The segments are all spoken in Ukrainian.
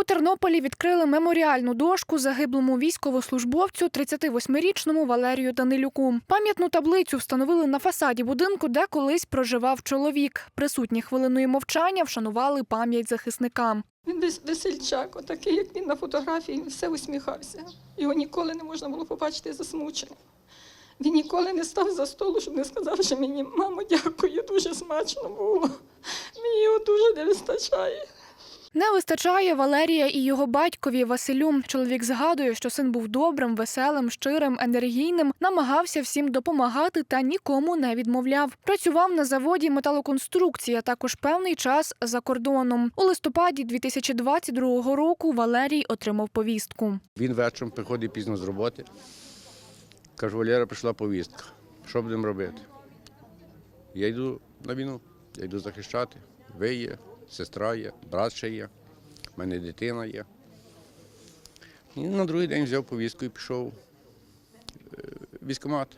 У Тернополі відкрили меморіальну дошку загиблому військовослужбовцю 38-річному Валерію Данилюку. Пам'ятну таблицю встановили на фасаді будинку, де колись проживав чоловік. Присутні хвилиною мовчання вшанували пам'ять захисника. Він вес- весельчак, отакий, як він на фотографії, він все усміхався. Його ніколи не можна було побачити засмученим. Він ніколи не став за столу, щоб не сказав, що мені, мамо, дякую, дуже смачно було. Мені його дуже не вистачає. Не вистачає Валерія і його батькові Василю. Чоловік згадує, що син був добрим, веселим, щирим, енергійним, намагався всім допомагати та нікому не відмовляв. Працював на заводі металоконструкції, а також певний час за кордоном. У листопаді 2022 року Валерій отримав повістку. Він вечором приходить пізно з роботи. Кажу, Валера, прийшла повістка. Що будемо робити? Я йду на війну, я йду захищати. Ви є, сестра є, брат ще є, в мене дитина є. І на другий день взяв повістку і пішов військомат.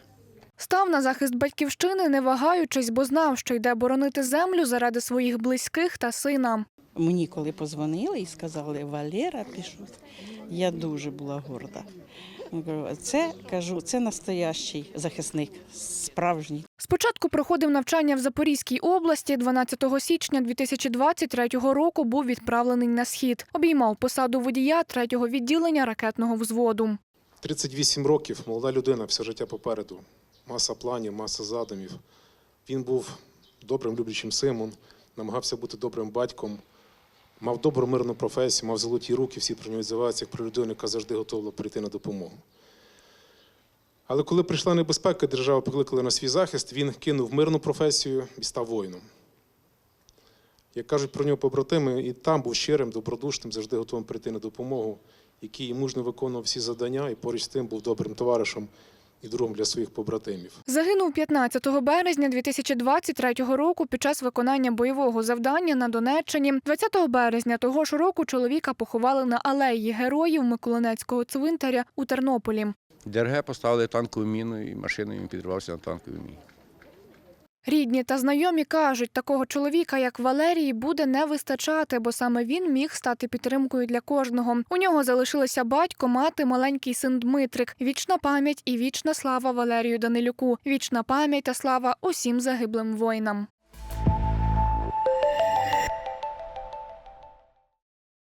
Став на захист батьківщини, не вагаючись, бо знав, що йде боронити землю заради своїх близьких та сина. Мені коли позвонили і сказали, Валера пішов, я дуже була горда. Це кажу, це настоящий захисник, справжній. Спочатку проходив навчання в Запорізькій області. 12 січня 2023 року був відправлений на схід. Обіймав посаду водія третього відділення ракетного взводу. 38 років, молода людина, все життя попереду. Маса планів, маса задумів. Він був добрим люблячим сином, намагався бути добрим батьком, мав добру мирну професію, мав золоті руки, всі про нього відзиваються, як про людину, яка завжди готова прийти на допомогу. Але коли прийшла небезпека, держава покликала на свій захист, він кинув мирну професію і став воїном. Як кажуть про нього побратими, і там був щирим, добродушним, завжди готовим прийти на допомогу, який мужньо виконував всі завдання і поруч з тим був добрим товаришем і другом для своїх побратимів. Загинув 15 березня 2023 року під час виконання бойового завдання на Донеччині. 20 березня того ж року чоловіка поховали на алеї героїв Миколинецького цвинтаря у Тернополі. ДРГ поставили танкову міну і машиною підривався на танковій міні. Рідні та знайомі кажуть, такого чоловіка, як Валерій, буде не вистачати, бо саме він міг стати підтримкою для кожного. У нього залишилися батько, мати, маленький син Дмитрик. Вічна пам'ять і вічна слава Валерію Данилюку. Вічна пам'ять та слава усім загиблим воїнам.